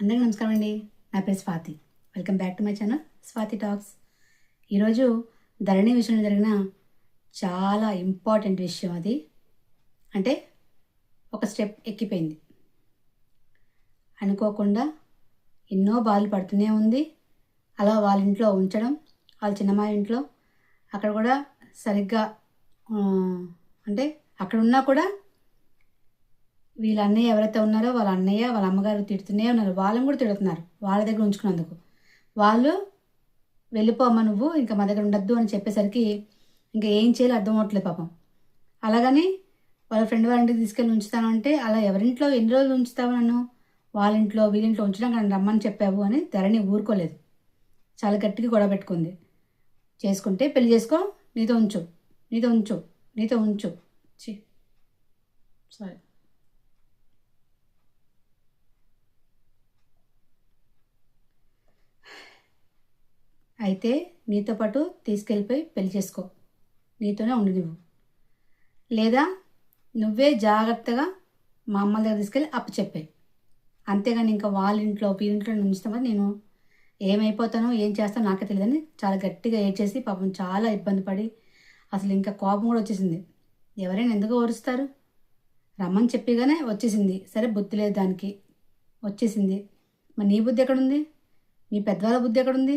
అందరికీ నమస్కారం అండి. నా పేరు Swathi. Welcome back to my channel Swathi talks ఈరోజు ధరణి విషయంలో జరిగిన చాలా ఇంపార్టెంట్ విషయం అది. అంటే ఒక స్టెప్ ఎక్కిపోయింది. అనుకోకుండా ఎన్నో బాధలు పడుతూనే ఉంది. అలా వాళ్ళ ఇంట్లో ఉంచడం వాళ్ళ చిన్నమ్మాయి ఇంట్లో అక్కడ కూడా సరిగ్గా అంటే అక్కడ ఉన్నా కూడా వీళ్ళ అన్నయ్య ఎవరైతే ఉన్నారో వాళ్ళ అన్నయ్య వాళ్ళ అమ్మగారు తిడుతూనే ఉన్నారు. వాళ్ళని కూడా తిడుతున్నారు వాళ్ళ దగ్గర ఉంచుకున్నందుకు. వాళ్ళు వెళ్ళిపోమ్మా నువ్వు ఇంకా మా దగ్గర ఉండద్దు అని చెప్పేసరికి ఇంకా ఏం చేయాలో అర్థం అవ్వట్లేదు పాపం. అలాగని వాళ్ళ ఫ్రెండ్ వాళ్ళ ఇంటికి తీసుకెళ్ళి ఉంచుతాను అంటే అలా ఎవరింట్లో ఎన్ని రోజులు ఉంచుతావు నన్ను? వాళ్ళ ఇంట్లో వీళ్ళింట్లో ఉంచడం కానీ రమ్మని చెప్పావు అని ధరణి ఊరుకోలేదు. చాలా గట్టిగా గొడవ పెట్టుకుంది. చేసుకుంటే పెళ్ళి చేసుకో నీతో ఉంచు నీతో ఉంచు నీతో ఉంచు. చి సారీ. అయితే నీతో పాటు తీసుకెళ్ళిపోయి పెళ్ళి చేసుకో. నీతోనే ఉండు నువ్వు లేదా నువ్వే జాగ్రత్తగా మా అమ్మ దగ్గర తీసుకెళ్ళి అప్పు చెప్పాయి. అంతేగాని ఇంకా వాళ్ళ ఇంట్లో వీళ్ళింట్లో ఉంచుతామని నేను ఏమైపోతానో ఏం చేస్తానో నాకే తెలియదని చాలా గట్టిగా ఏడ్చేసి పాపం చాలా ఇబ్బంది పడి అసలు ఇంకా కోపం కూడా వచ్చేసింది. ఎవరైనా ఎందుకు ఓరుస్తారు? రమ్మని చెప్పిగానే వచ్చేసింది. సరే బుద్ధి లేదు దానికి. వచ్చేసింది. మరి నీ బుద్ధి ఎక్కడుంది? మీ పెద్దవాళ్ళ బుద్ధి ఎక్కడుంది?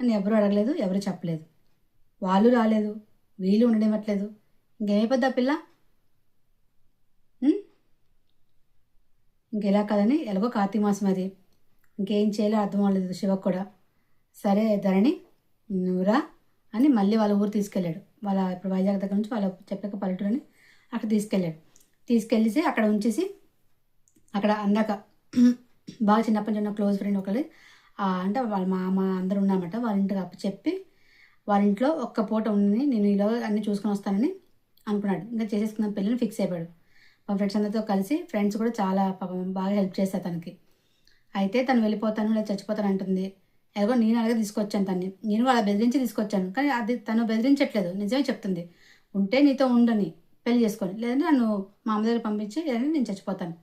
అని ఎవరు అడగలేదు ఎవరు చెప్పలేదు. వాళ్ళు రాలేదు వీళ్ళు ఉండనివ్వట్లేదు. ఇంకేమైపోద్ది ఆ పిల్ల? ఇంకెలా కదని ఎలాగో కార్తీక మాసం అది. ఇంకేం చేయాలో అర్థం అవ్వలేదు శివకు కూడా. సరే ధరణి నువ్వురా అని మళ్ళీ వాళ్ళ ఊరు తీసుకెళ్ళాడు. వాళ్ళ ఇప్పుడు వైజాగ్ దగ్గర నుంచి వాళ్ళ చెప్పక పల్లెటూరని అక్కడ తీసుకెళ్ళాడు. తీసుకెళ్ళేసి అక్కడ ఉంచేసి అక్కడ అందాక బాగా చిన్నప్పటి నుంచి ఉన్న క్లోజ్ ఫ్రెండ్ ఒకళ్ళు అంటే వాళ్ళ మామ అందరూ ఉన్నామట వాళ్ళ ఇంటికి అప్పు చెప్పి వాళ్ళ ఇంట్లో ఒక్క పూట ఉండి నేను ఇలా అన్ని చూసుకొని వస్తానని అనుకున్నాడు. ఇంకా చేసేసుకున్న పెళ్ళిని ఫిక్స్ అయిపోయాడు. మా ఫ్రెండ్స్ అందరితో కలిసి ఫ్రెండ్స్ కూడా చాలా పాపం బాగా హెల్ప్ చేశారు తనకి. అయితే తను వెళ్ళిపోతాను లేదా చచ్చిపోతాను అంటుంది. ఎలాగో నేను అలాగే తీసుకొచ్చాను తన్ని. నేను అలా బెదిరించి తీసుకొచ్చాను. కానీ అది తను బెదిరించట్లేదు. నిజమే చెప్తుంది. ఉంటే నీతో ఉండని పెళ్ళి చేసుకొని లేదంటే నన్ను మా అమ్మ దగ్గర పంపించి లేదంటే నేను చచ్చిపోతాను.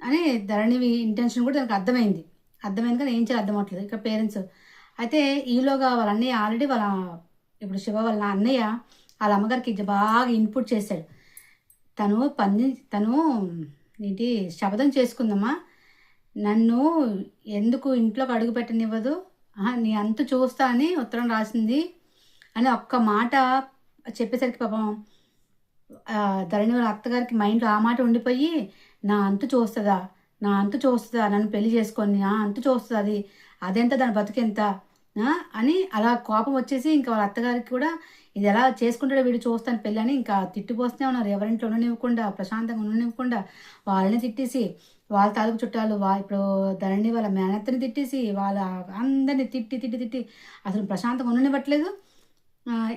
అని ధరణి ఇంటెన్షన్ కూడా తనకు అర్థమైంది. అర్థమైంది కానీ ఏం చేయాలి అర్థం అవట్లేదు ఇక్కడ పేరెంట్స్ అయితే ఈలోగా వాళ్ళ అన్నయ్య ఆల్రెడీ వాళ్ళ ఇప్పుడు శివ వాళ్ళ అన్నయ్య వాళ్ళ అమ్మగారికి బాగా ఇన్పుట్ చేశాడు. తను పని తను ఏంటి శపథం చేసుకుందమ్మా. నన్ను ఎందుకు ఇంట్లోకి అడుగు పెట్టనివ్వదు? ఆహా, నీ అంత చూస్తా అని ఉత్తరం రాసింది. అని ఒక్క మాట చెప్పేసరికి పాపం ధరణి వాళ్ళ అత్తగారికి మైండ్లో ఆ మాట ఉండిపోయి నా అంతు చూస్తుందా? నా అంత చూస్తుందా నన్ను పెళ్ళి చేసుకొని నా అంతు చూస్తుంది అది. అదెంత దాని బతుకెంత? అని అలా కోపం వచ్చేసి ఇంకా వాళ్ళ అత్తగారికి కూడా ఇది ఎలా చేసుకుంటాడో వీడు చూస్తాను పెళ్ళి అని ఇంకా తిట్టిపోస్తూనే ఉన్నారు. ఎవరింట్లో ఉండనివ్వకుండా ప్రశాంతంగా ఉండనివ్వకుండా వాళ్ళని తిట్టేసి వాళ్ళ తాలూకు చుట్టాలు వా ఇప్పుడు ధరణి వాళ్ళ మేనత్తని తిట్టేసి వాళ్ళ అందరిని తిట్టి తిట్టి తిట్టి అసలు ప్రశాంతంగా ఉండనివ్వట్లేదు.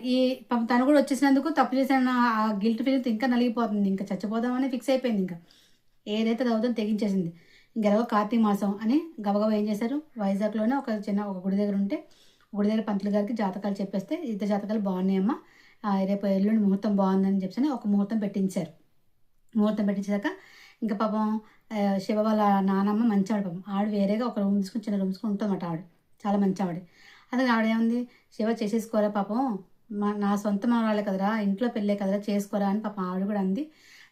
ఈ తను కూడా వచ్చేసినందుకు తప్పు చేసిన ఆ గిల్ట్ ఫీలింగ్ ఇంకా నలిగిపోతుంది. ఇంకా చచ్చిపోదామని ఫిక్స్ అయిపోయింది ఇంకా. ఏదైతే అవుతుందో తెగించేసింది. ఇంకెలాగో కార్తీక మాసం అని గబగబా ఏం చేశారు? వైజాగ్లోనే ఒక చిన్న ఒక గుడి దగ్గర ఉంటే గుడి దగ్గర పంతులు గారికి జాతకాలు చెప్పేస్తే ఇద్దరు జాతకాలు బాగున్నాయమ్మా. రేపు ఎల్లుండి ముహూర్తం బాగుందని చెప్పి ఒక ముహూర్తం పెట్టించారు. ముహూర్తం పెట్టించాక ఇంకా పాపం శివ వాళ్ళ నానమ్మ మంచి ఆవిడ పాపం. ఆవిడ వేరేగా ఒక రూమ్ తీసుకుని చిన్న రూమ్ తీసుకుని ఉంటుందన్నమాట ఆవిడ. చాలా మంచి ఆవిడ అదే ఆవిడ ఏముంది? శివ చేసేసుకోరా పాపం. మా నా సొంత మనవాళ్ళే కదరా. ఇంట్లో పెళ్ళే కదరా. చేసుకోరా అని పాపం ఆవిడ కూడా అంది.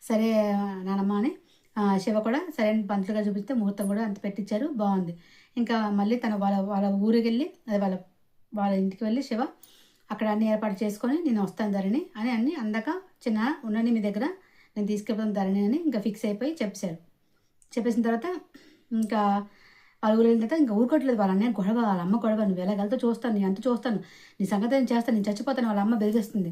సరే నానమ్మ అని శివ కూడా సరైన పంతులుగా చూపిస్తే ముహూర్తం కూడా అంత పెట్టించారు బాగుంది. ఇంకా మళ్ళీ తన వాళ్ళ వాళ్ళ ఊరికి వెళ్ళి అది వాళ్ళ వాళ్ళ ఇంటికి వెళ్ళి శివ అక్కడ అన్ని ఏర్పాటు చేసుకొని నేను వస్తాను ధరణి అని అన్ని అందాక చిన్న ఉండండి మీ దగ్గర నేను తీసుకెళ్తాను ధరణి అని ఇంకా ఫిక్స్ అయిపోయి చెప్పారు చెప్పేసిన తర్వాత ఇంకా వాళ్ళ ఊరు వెళ్ళిన తర్వాత ఇంకా ఊరుకోవట్లేదు వాళ్ళ అన్నయ్య గొడవ వాళ్ళ అమ్మ గొడవ నువ్వు ఎలా చూస్తాను నేను అంత చూస్తాను నీ సంగతి నేను చేస్తాను నేను చచ్చిపోతాను వాళ్ళ అమ్మ బెదిరిస్తుంది.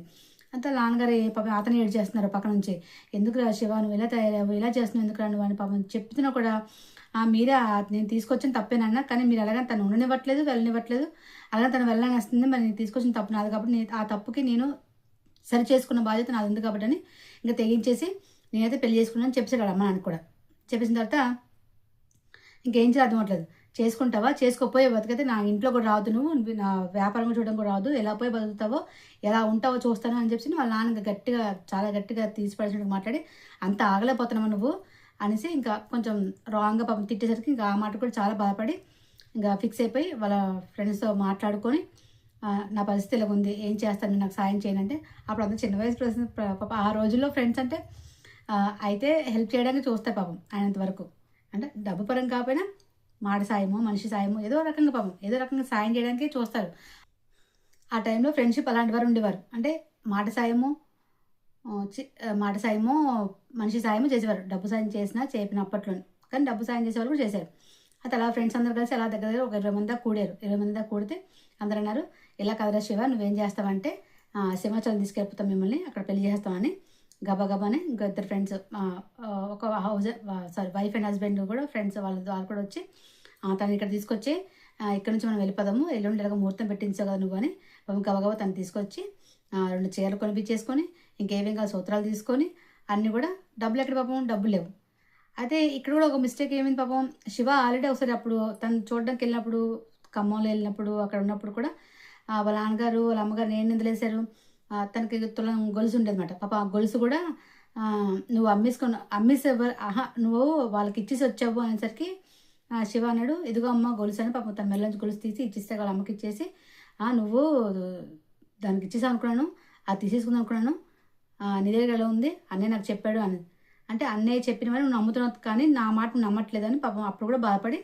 అంతా నాన్నగారు పాపం అతను ఏడు చేస్తున్నారు పక్క నుంచి. ఎందుకు రా శివ నువ్వు ఇలా తయారవు ఇలా చేస్తున్నావు? ఎందుకు రాను అని పాపం చెప్తున్నా కూడా "ఆ, మీరే నేను తీసుకొచ్చిన తప్పేనన్నా కానీ మీరు అలాగే తను ఉండనివ్వట్లేదు వెళ్ళనివ్వట్లేదు. అలాగే తను వెళ్ళని వస్తుంది. మరి నేను తీసుకొచ్చిన తప్పు నాది కాబట్టి నేను ఆ తప్పుకి నేను సరి చేసుకున్న బాధ్యత నాది ఉంది కాబట్టి అని ఇంకా తెగించేసి నేనైతే పెళ్ళి చేసుకున్నాను చెప్పేసాడు అమ్మ నాన్న కూడా. చెప్పేసిన తర్వాత ఇంకేం చేయాలి అర్థం అవ్వట్లేదు చేసుకుంటావా? చేసుకోపోయే బతికైతే నా ఇంట్లో కూడా రాదు నువ్వు నా వ్యాపారం చూడడం కూడా రాదు. ఎలా పోయి బతుకుతావో ఎలా ఉంటావో చూస్తాను అని చెప్పి వాళ్ళ నాన్న గట్టిగా చాలా గట్టిగా తీసిపడేసినట్టు మాట్లాడి అంత ఆగలేకపోతున్నావు నువ్వు? అనేసి ఇంకా కొంచెం రాంగ్గా పాపం తిట్టేసరికి ఇంకా ఆ మాట కూడా చాలా బాధపడి ఇంకా ఫిక్స్ అయిపోయి వాళ్ళ ఫ్రెండ్స్తో మాట్లాడుకొని నా పరిస్థితి ఇలా ఉంది. ఏం చేస్తాను? నాకు సాయం చేయనంటే అంటే అప్పుడు అంత చిన్న వయసు ప్రశ్న పాప ఆ రోజుల్లో ఫ్రెండ్స్ అంటే అయితే హెల్ప్ చేయడానికి చూస్తాయి పాపం ఆయనంత వరకు. అంటే డబ్బు పరం కాకపోయినా మాట సాయము మనిషి సాయము ఏదో రకంగా పాపం ఏదో రకంగా సాయం చేయడానికి చూస్తారు. ఆ టైంలో ఫ్రెండ్షిప్ అలాంటి వారు ఉండేవారు. అంటే మాట సాయము మాట సాయము మనిషి సాయము చేసేవారు. డబ్బు సాయం చేసినా చేపిన అప్పట్లో కానీ డబ్బు సాయం చేసేవాళ్ళు కూడా చేశారు అయితే అలా ఫ్రెండ్స్ అందరు కలిసి అలా దగ్గర దగ్గర ఒక ఇరవై మంది దాకా కూడారు. ఇరవై మంది దాకా కూడితే అందరూ అన్నారు ఇలా కదరా శివ నువ్వేం చేస్తావంటే సింహాచలం తీసుకెళ్ళిపోతాం మిమ్మల్ని అక్కడ పెళ్ళి చేస్తామని. గబగబానే ఇద్దరు ఫ్రెండ్స్ ఒక house sorry wife and husband కూడా ఫ్రెండ్స్ వాళ్ళు వాళ్ళు కూడా వచ్చి తను ఇక్కడ తీసుకొచ్చి ఇక్కడ నుంచి మనం వెళ్ళిపోదాము ఎల్లుండి ఎలాగో ముహూర్తం పెట్టించావు కదా నువ్వు అని పాపం గబగబా తను తీసుకొచ్చి రెండు చీరలు కొనిపించేసుకొని ఇంకేమేం కాదు సూత్రాలు తీసుకొని అన్నీ కూడా డబ్బులు ఎక్కడ పాపం? డబ్బులు లేవు. అయితే ఇక్కడ కూడా ఒక మిస్టేక్ ఏమైంది పాపం? శివ ఆల్రెడీ ఒకసారి అప్పుడు తను చూడడానికి వెళ్ళినప్పుడు ఖమ్మంలో వెళ్ళినప్పుడు అక్కడ ఉన్నప్పుడు కూడా వాళ్ళ నాన్నగారు వాళ్ళ అమ్మగారు నేను నిందలేశారు తనకి తులం గొలుసు ఉండేది అనమాట పాప ఆ గొలుసు కూడా నువ్వు అమ్మేసుకున్న అమ్మేసి ఎవరు ఆహా నువ్వు వాళ్ళకి ఇచ్చేసి వచ్చావు అనేసరికి శివ అన్నాడు ఇదిగో అమ్మ గొలుసు అని పాపం తన మెల్ల గొలుసు తీసి ఇచ్చిస్తే వాళ్ళ అమ్మకి ఇచ్చేసి నువ్వు దానికి ఇచ్చేసావు అనుకున్నాను అది తీసేసుకుందాం అనుకున్నాను నీ దగ్గర ఎలా ఉంది అన్నయ్య నాకు చెప్పాడు అని అంటే అన్నయ్య చెప్పిన వారు నువ్వు నమ్ముతున్నావు కానీ నా మాట నమ్మట్లేదని పాపం అప్పుడు కూడా బాధపడి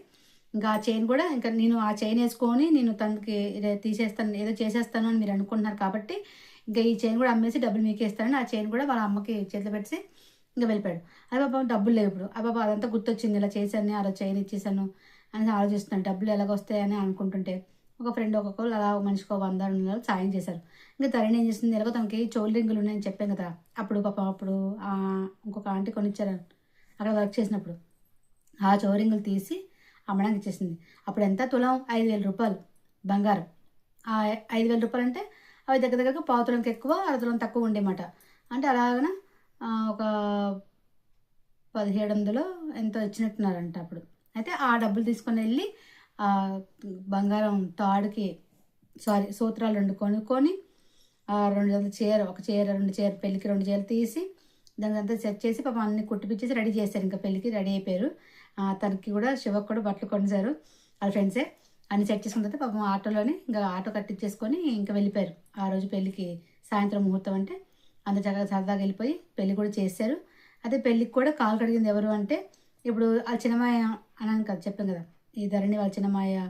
ఇంకా ఆ చైన్ కూడా ఇంకా నేను ఆ చైన్ వేసుకొని నేను తనకి ఇదే తీసేస్తాను ఏదో చేసేస్తాను అని మీరు అనుకుంటున్నారు కాబట్టి ఇంకా ఈ చైన్ కూడా అమ్మేసి డబ్బులు మీకు ఇస్తానని ఆ చైన్ కూడా వాళ్ళ అమ్మకి చేతిలో పెట్టి ఇంకా వెళ్ళిపోయాడు. అది పాపం డబ్బులు లేవు ఇప్పుడు. ఆ పాప అదంతా గుర్తొచ్చింది. ఇలా చేశాను అలా చైన్ ఇచ్చేసాను అని ఆలోచిస్తున్నాను డబ్బులు ఎలాగొస్తాయని అనుకుంటుంటే ఒక ఫ్రెండ్ ఒక్కొక్కరు అలా మనిషికి ఒక వంద రెండు వందలు సాయం చేశారు. ఇంకా తరణి ఏం చేసింది ఎలాగో తనకి చోల్ రింగులు ఉన్నాయని చెప్పాను కదా. అప్పుడు పాపం అప్పుడు ఇంకొక ఆంటీ కొనిచ్చారు. అక్కడ వర్క్ చేసినప్పుడు ఆ చోరింగులు తీసి అమ్మడానికి ఇచ్చేసింది. అప్పుడు ఎంత? తులం ఐదు వేల రూపాయలు. బంగారం. ఐదు వేల రూపాయలు అంటే అవి దగ్గర దగ్గరకు పావుతులంకి ఎక్కువ అరతులం తక్కువ ఉండేమాట. అంటే అలాగన ఒక పదిహేడు వందలు ఎంతో ఇచ్చినట్టున్నారంట అప్పుడు. అయితే ఆ డబ్బులు తీసుకొని వెళ్ళి ఆ బంగారం తాడుకి సారీ సూత్రాలు రెండు కొనుక్కొని ఆ రెండు జతలు చీర ఒక చీర రెండు చీర పెళ్ళికి రెండు చీరలు తీసి దాని అంతా సెట్ చేసి పాపం అన్ని కుట్టిపిచ్చేసి రెడీ చేశారు. ఇంకా పెళ్ళికి రెడీ అయిపోయారు. తనకి కూడా శివకు కూడా బట్టలు కొనిసారు. వాళ్ళ ఫ్రెండ్సే. అన్ని సెట్ చేసుకున్న తర్వాత పాపం ఆటోలోనే ఇంకా ఆటో కట్టించేసుకొని ఇంకా వెళ్ళిపోయారు. ఆ రోజు పెళ్ళికి సాయంత్రం ముహూర్తం అంటే అంత చక్కగా సరదాగా వెళ్ళిపోయి పెళ్ళి కూడా చేశారు. అదే పెళ్ళికి కూడా కాలు కడిగింది ఎవరు అంటే ఇప్పుడు వాళ్ళ చిన్నమాయ అన్నాను కదా చెప్పాం కదా. ఈ ధరణి వాళ్ళ చిన్నమాయ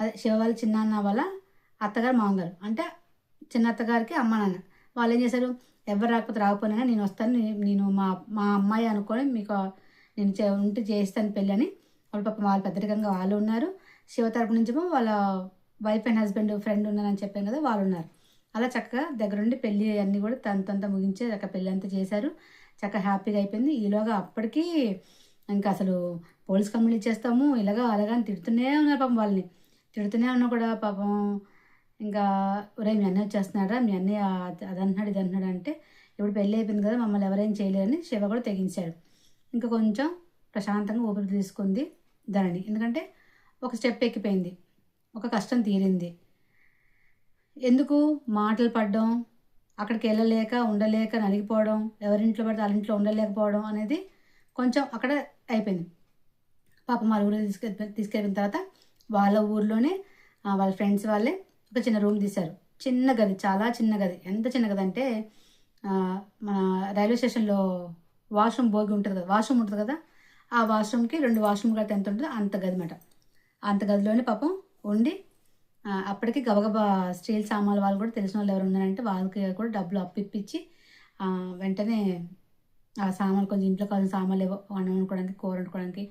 అదే శివ వాళ్ళ చిన్నాన్న వాళ్ళ అత్తగారు మామగారు. అంటే చిన్న అత్తగారికి అమ్మ నాన్న. వాళ్ళు ఏం చేశారు? ఎవరు రాకపోతే రాకపోయినా నేను వస్తాను నేను మా మా అమ్మాయి అనుకొని మీకు నేను చే- ఉంటే చేస్తాను పెళ్ళి అని వాళ్ళు పాపం వాళ్ళు పెద్దరికంగా వాళ్ళు ఉన్నారు. శివ తరపు నుంచేమో వాళ్ళ వైఫ్ అండ్ హస్బెండ్ ఫ్రెండ్ ఉన్నారని చెప్పాను కదా వాళ్ళు ఉన్నారు అలా చక్కగా దగ్గరుండి పెళ్ళి అన్నీ కూడా తనతంతా ముగించే చక్కగా పెళ్ళి అంతా చేశారు. చక్కగా హ్యాపీగా అయిపోయింది. ఈలోగా అప్పటికీ ఇంకా అసలు పోలీస్ కంప్లైంట్ ఇచ్చేస్తాము ఇలాగా అలాగా అని తిడుతూనే ఉన్నారు పాపం వాళ్ళని. తిడుతూనే ఉన్నా కూడా పాపం ఇంకా ఒరే మీ అన్నయ్య వచ్చేస్తున్నాడా మీ అన్నయ్య అది అది అంటున్నాడు ఇది అంటున్నాడు అంటే ఇప్పుడు పెళ్ళి అయిపోయింది కదా మమ్మల్ని ఎవరేం చేయలేరని శివ కూడా తెగించాడు. ఇంకా కొంచెం ప్రశాంతంగా ఊపిరి తీసుకుంది ధరణి. ఎందుకంటే ఒక స్టెప్ ఎక్కిపోయింది. ఒక కష్టం తీరింది. ఎందుకు? మాటలు పడడం అక్కడికి వెళ్ళలేక ఉండలేక నలిగిపోవడం ఎవరింట్లో పడితే వాళ్ళ ఇంట్లో ఉండలేకపోవడం అనేది కొంచెం అక్కడ అయిపోయింది. పాప మా ఊరిలో తీసుకెళ్ళి తీసుకెళ్ళిన తర్వాత వాళ్ళ ఊర్లోనే వాళ్ళ ఫ్రెండ్స్ వాళ్ళే ఒక చిన్న రూమ్ తీశారు. చిన్న గది చాలా చిన్న గది. ఎంత చిన్న గది అంటే మన రైల్వే స్టేషన్లో వాష్రూమ్ భోగి ఉంటుంది కదా వాష్రూమ్ ఉంటుంది కదా ఆ వాష్రూమ్కి రెండు వాష్రూమ్ గది ఎంత ఉంటుందో అంత గది అన్నమాట. అంత గదిలోనే పాపం ఉండి అప్పటికి గబగబా స్టీల్ సామాన్లు వాళ్ళు కూడా తెలిసిన వాళ్ళు ఎవరు ఉన్నారంటే వాళ్ళకి కూడా డబ్బులు అప్పిప్పించి వెంటనే ఆ సామాన్లు కొంచెం ఇంట్లో కావాల్సిన సామాన్లు ఇవ్వ అన్నం వండుకోవడానికి కూర వండుకోవడానికి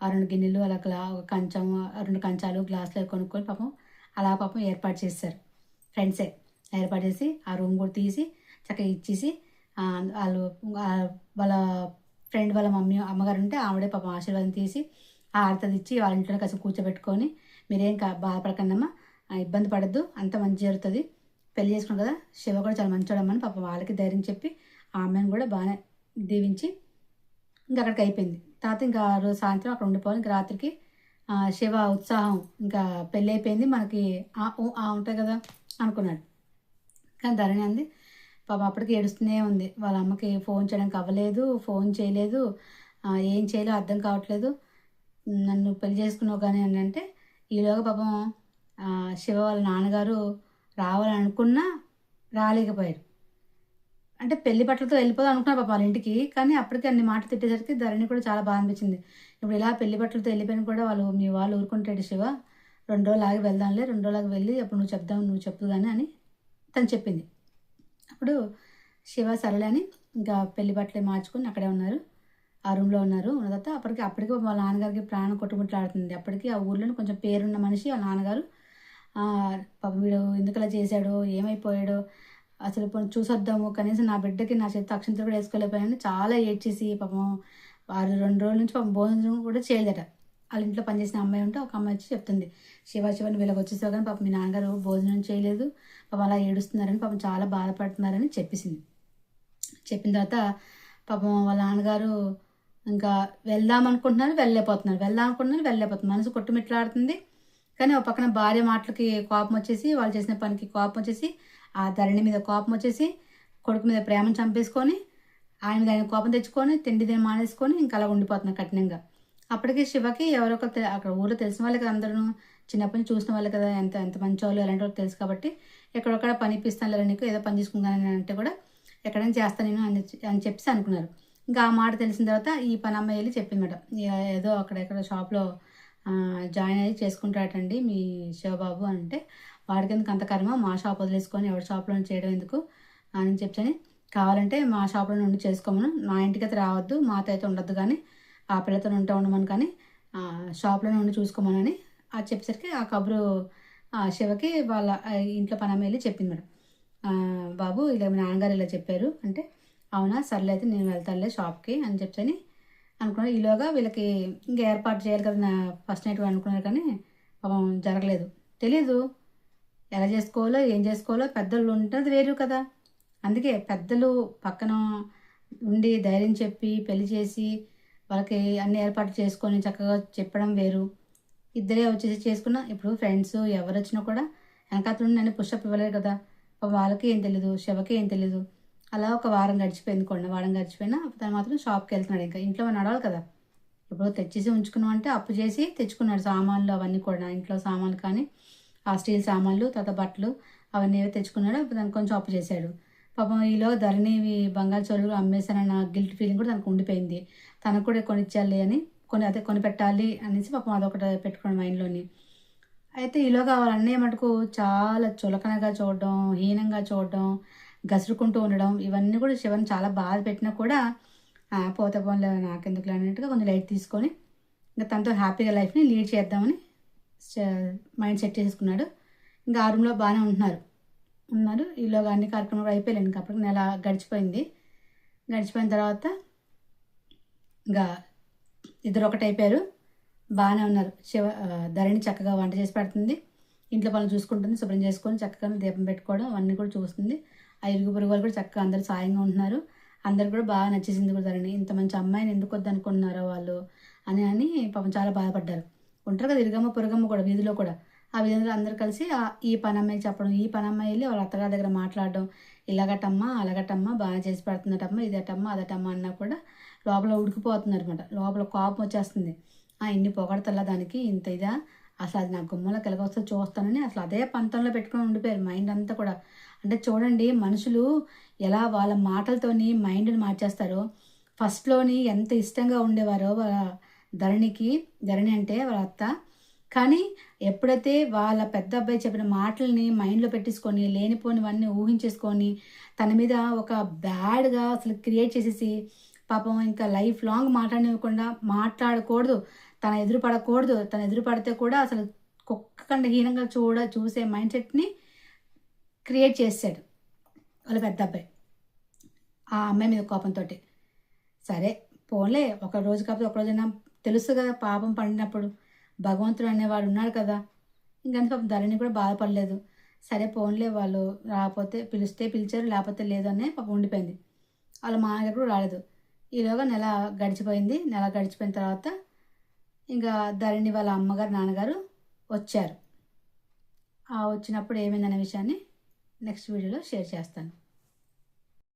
ఆ రెండు గిన్నెలు అలా గ్లా ఒక కంచం రెండు కంచాలు గ్లాసులు కొనుక్కొని పాపం అలా పాపం ఏర్పాటు చేస్తారు. ఫ్రెండ్సే ఏర్పాటు చేసి ఆ రూమ్ కూడా తీసి చక్కగా ఇచ్చేసి వాళ్ళు వాళ్ళ ఫ్రెండ్ వాళ్ళ మమ్మీ అమ్మగారు ఉంటే ఆవిడే పాపం ఆశీర్వాదం తీసి ఆడతది ఇచ్చి వాళ్ళ ఇంట్లో కాసేపు కూర్చోబెట్టుకొని మీరేం కా బాధపడకండమ్మా ఇబ్బంది పడద్దు అంత మంచి జరుగుతుంది. పెళ్ళి చేసుకున్నాం కదా శివ కూడా చాలా మంచోడమ్మని పాప వాళ్ళకి ధైర్యం చెప్పి ఆ అమ్మాయిని కూడా బాగానే దీవించి ఇంకా అక్కడికి అయిపోయింది. తర్వాత ఇంకా ఆ రోజు సాయంత్రం అక్కడ ఉండిపోవాలి. ఇంకా రాత్రికి శివ ఉత్సాహం ఇంకా పెళ్ళి అయిపోయింది. మనకి ఆ ఉంటాయి కదా అనుకున్నాడు. కానీ ధరణి అంది పాప అప్పటికి ఏడుస్తూనే ఉంది. వాళ్ళ అమ్మకి ఫోన్ చేయడానికి అవ్వలేదు ఫోన్ చేయలేదు ఏం చేయాలో అర్థం కావట్లేదు. నన్ను పెళ్ళి చేసుకున్నావు కానీ అని అంటే ఈలోగా పాపం శివ వాళ్ళ నాన్నగారు రావాలనుకున్నా రాలేకపోయారు. అంటే పెళ్ళి బట్టలతో వెళ్ళిపోదాం అనుకున్నారు పాప వాళ్ళ ఇంటికి కానీ అప్పటికి అన్ని మాట తిట్టేసరికి ధరణి కూడా చాలా బాధ అనిపించింది. ఇప్పుడు ఇలా పెళ్ళి బట్టలతో వెళ్ళిపోయిన కూడా వాళ్ళు మీ వాళ్ళు ఊరుకుంటాడు శివ. రెండు రోజులు వెళ్దాంలే రెండు రోజులు వెళ్ళి అప్పుడు నువ్వు చెప్దాం నువ్వు చెప్పు కానీ అని తను చెప్పింది. అప్పుడు శివ సరళి అని ఇంకా పెళ్ళి బట్టలు మార్చుకుని అక్కడే ఉన్నారు. ఆ రూమ్లో ఉన్నారు. ఉన్న తర్వాత అప్పటికి అప్పటికి వాళ్ళ నాన్నగారికి ప్రాణం కొట్టుముట్లాడుతుంది. అప్పటికి ఆ ఊర్లో కొంచెం పేరున్న మనిషి వాళ్ళ నాన్నగారు. పాపం వీడు ఎందుకలా చేశాడు ఏమైపోయాడో అసలు పోనీ చూసొద్దాము. కనీసం నా బిడ్డకి నా చేతి అక్షంతలు కూడా వేసుకోలేకపోయాను చాలా ఏడ్చేసి పాపం వారు రెండు రోజుల నుంచి పాపం భోజనం కూడా చేయలేదట. వాళ్ళ ఇంట్లో పనిచేసిన అమ్మాయి ఉంటే ఒక అమ్మాయి వచ్చి చెప్తుంది శివ శివని వీళ్ళకి వచ్చేసావు కానీ పాపం మీ నాన్నగారు భోజనం చేయలేదు. పాపం అలా ఏడుస్తున్నారని పాపం చాలా బాధపడుతున్నారని చెప్పేసింది. చెప్పిన తర్వాత పాపం వాళ్ళ నాన్నగారు ఇంకా వెళ్దాం అనుకుంటున్నారు వెళ్ళలేకపోతున్నాను వెళ్దాం అనుకుంటున్నాను వెళ్ళలేకపోతున్నాను మనసు కొట్టుమిట్లాడుతుంది. కానీ ఒక పక్కన భార్య మాటలకి కోపం వచ్చేసి వాళ్ళు చేసిన పనికి కోపం వచ్చేసి ఆ ధరణి మీద కోపం వచ్చేసి కొడుకు మీద ప్రేమను చంపేసుకొని ఆయన మీద ఆయన కోపం తెచ్చుకొని తిండి తిని మానేసుకొని ఇంకా అలా ఉండిపోతున్నాను కఠినంగా. అప్పటికి శివకి ఎవరో ఒకరు అక్కడ ఊర్లో తెలిసిన వాళ్ళే కదా అందరూ. చిన్నప్పటి నుంచి చూసిన వాళ్ళు కదా ఎంత ఎంత మంచి వాళ్ళు ఎలాంటి వాళ్ళు తెలుసు కాబట్టి. ఎక్కడొక్కడ పని ఇప్పిస్తాను లేదా నీకు ఏదో పని చేసుకుంటానని అంటే కూడా ఎక్కడైనా చేస్తాను నేను అని అని చెప్పేసి అనుకున్నారు. ఇంకా ఆ మాట తెలిసిన తర్వాత ఈ పని అమ్మాయి వెళ్ళి చెప్పింది మేడం. ఏదో అక్కడెక్కడ షాప్లో జాయిన్ అయ్యి చేసుకుంటాడటండి మీ శివబాబు అని అంటే. వాడికి ఎందుకు అంత కర్మ? మా షాప్ వదిలేసుకొని ఎవరి షాప్లో చేయడం ఎందుకు? అని చెప్పని. కావాలంటే మా షాప్లో నుండి చేసుకోమను. నా ఇంటికి అయితే రావద్దు మాతో అయితే ఉండొద్దు కానీ ఆ పిల్లతో ఉంటే ఉండమని కానీ షాప్లో షాప్లోనే ఉండి చూసుకోమనని అది చెప్పేసరికి ఆ కబురు ఆ, శివకి వాళ్ళ ఇంట్లో పని అమ్మాయి వెళ్ళి చెప్పింది మేడం. బాబు ఇలా మీ నాన్నగారు ఇలా చెప్పారు అంటే అవునా? సర్లే అయితే నేను వెళ్తానులే షాప్కి అని చెప్పని అనుకున్నాను ఈలోగా వీళ్ళకి ఇంకా ఏర్పాటు చేయాలి కదా నా ఫస్ట్ నైట్ అనుకున్నారు కానీ పాపం జరగలేదు. తెలీదు. ఎలా చేసుకోవాలో ఏం చేసుకోవాలో పెద్దలు ఉంటుంది వేరు కదా. అందుకే పెద్దలు పక్కన ఉండి ధైర్యం చెప్పి పెళ్ళి చేసి వాళ్ళకి అన్ని ఏర్పాట్లు చేసుకొని చక్కగా చెప్పడం వేరు. ఇద్దరే వచ్చేసి చేసుకున్నా. ఇప్పుడు ఫ్రెండ్స్ ఎవరు వచ్చినా కూడా వెనకాతలు నన్ను పుషప్ ఇవ్వలేరు కదా. వాళ్ళకి ఏం తెలీదు శివకి ఏం తెలీదు. అలా ఒక వారం గడిచిపోయింది కొండ వారం గడిచిపోయినా తను మాత్రం షాప్కి వెళ్తున్నాడు. ఇంకా ఇంట్లో నడవాలి కదా. ఇప్పుడు తెచ్చేసి ఉంచుకున్నాం అంటే అప్పు చేసి తెచ్చుకున్నాడు. సామాన్లు అవన్నీ కూడా ఇంట్లో సామాన్లు కానీ ఆ స్టీల్ సామాన్లు తర్వాత బట్టలు అవన్నీ ఏవో తెచ్చుకున్నాడు. అప్పుడు దానికి కొంచెం అప్పు చేశాడు. పాపం ఈలో ధరణి బంగారు చొలుగులు అమ్మేశానన్న గిల్ట్ ఫీలింగ్ కూడా తనకు ఉండిపోయింది. తనకు కూడా కొనిచ్చాలి అని కొని అదే కొని పెట్టాలి అనేసి పాపం అదొకటి పెట్టుకున్నాడు మైండ్లోని అయితే ఈలోగా వాళ్ళ అన్నయ్య మటుకు చాలా చులకనగా చూడడం హీనంగా చూడడం గసురుకుంటూ ఉండడం ఇవన్నీ కూడా శివన్ చాలా బాధ పెట్టినా కూడా పోత పోన్లే నాకెందుకు అన్నట్టుగా కొంచెం లైట్ తీసుకొని ఇంకా తనతో హ్యాపీగా లైఫ్ని లీడ్ చేద్దామని మైండ్ సెట్ చేసుకున్నాడు ఇంకా ఆ రూమ్లో బాగానే ఉంటున్నారు. ఉన్నారు. ఈలోగా అన్ని కార్యక్రమాలు అయిపోయాయి ఇంకా అప్పటికి నెల గడిచిపోయింది. గడిచిపోయిన తర్వాత ఇంకా ఇద్దరు ఒకటి అయిపోయారు. బాగానే ఉన్నారు. శివ ధరణి చక్కగా వంట చేసి పెడుతుంది. ఇంట్లో పనులు చూసుకుంటుంది శుభ్రం చేసుకొని చక్కగా దీపం పెట్టుకోవడం అవన్నీ కూడా చూస్తుంది. ఆ ఇరుగు పొరుగు వాళ్ళు కూడా చక్కగా అందరూ సాయంగా ఉంటున్నారు. అందరు కూడా బాగా నచ్చేసింది కూడా ధరణి ఇంత మంచి అమ్మాయిని ఎందుకు వద్దనుకున్నారో వాళ్ళు అని అని పాపం చాలా బాధపడ్డారు. ఉంటారు కదా ఇరుగమ్మ పొరుగమ్మ కూడా వీధిలో కూడా. ఆ విధంగా అందరూ కలిసి ఆ- ఈ పని అమ్మాయి చెప్పడం ఈ పని అమ్మాయి వెళ్ళి వాళ్ళ అత్తగారి దగ్గర మాట్లాడడం ఇలాగటమ్మా అలాగటమ్మా బాగా చేసి పెడుతుందటమ్మా ఇదటమ్మా అదటమ్మా అన్నా కూడా లోపల ఉడికిపోతున్నారు అనమాట లోపల కోపం వచ్చేస్తుంది. ఆ ఇన్ని పొగడతల్లా దానికి ఇంత ఇదా? అసలు అది నా గుమ్మలో కలిగొస్తే చూస్తానని అసలు అదే పంతంలో పెట్టుకొని ఉండిపోయారు మైండ్ అంతా కూడా. అంటే చూడండి మనుషులు ఎలా వాళ్ళ మాటలతోని మైండ్ని మార్చేస్తారో. ఫస్ట్లోని ఎంత ఇష్టంగా ఉండేవారో వాళ్ళ ధరణికి ధరణి అంటే వాళ్ళ అత్త. కానీ ఎప్పుడైతే వాళ్ళ పెద్ద అబ్బాయి చెప్పిన మాటల్ని మైండ్లో పెట్టేసుకొని లేనిపోనివన్నీ ఊహించేసుకొని తన మీద ఒక బ్యాడ్గా అసలు క్రియేట్ చేసేసి పాపం ఇంకా లైఫ్ లాంగ్ మాట్లాడనివ్వకుండా మాట్లాడకూడదు. తన ఎదురు పడకూడదు తన ఎదురు పడితే కూడా అసలు కుక్క కండ హీనంగా చూడ చూసే మైండ్ సెట్ని క్రియేట్ చేశాడు వాళ్ళ పెద్ద అబ్బాయి. ఆ అమ్మాయి మీద కోపంతో సరే పోన్లే ఒక రోజు కాకపోతే ఒక రోజైనా తెలుసు కదా పాపం పండినప్పుడు. భగవంతుడు అనేవాడు ఉన్నాడు కదా. ఇంకంత పాపం ధరణి కూడా బాధపడలేదు. సరే పోన్లే వాళ్ళు రాకపోతే పిలిస్తే పిలిచారు లేకపోతే లేదు అనే పాపం ఉండిపోయింది. వాళ్ళ మామయ్య కూడా రాలేదు. ఈలోగా నెల గడిచిపోయింది. నెల గడిచిపోయిన తర్వాత ఇంకా ధరణి వాళ్ళ అమ్మగారు నాన్నగారు వచ్చారు. ఆ వచ్చినప్పుడు ఏమైందనే విషయాన్ని నెక్స్ట్ వీడియోలో షేర్ చేస్తాను.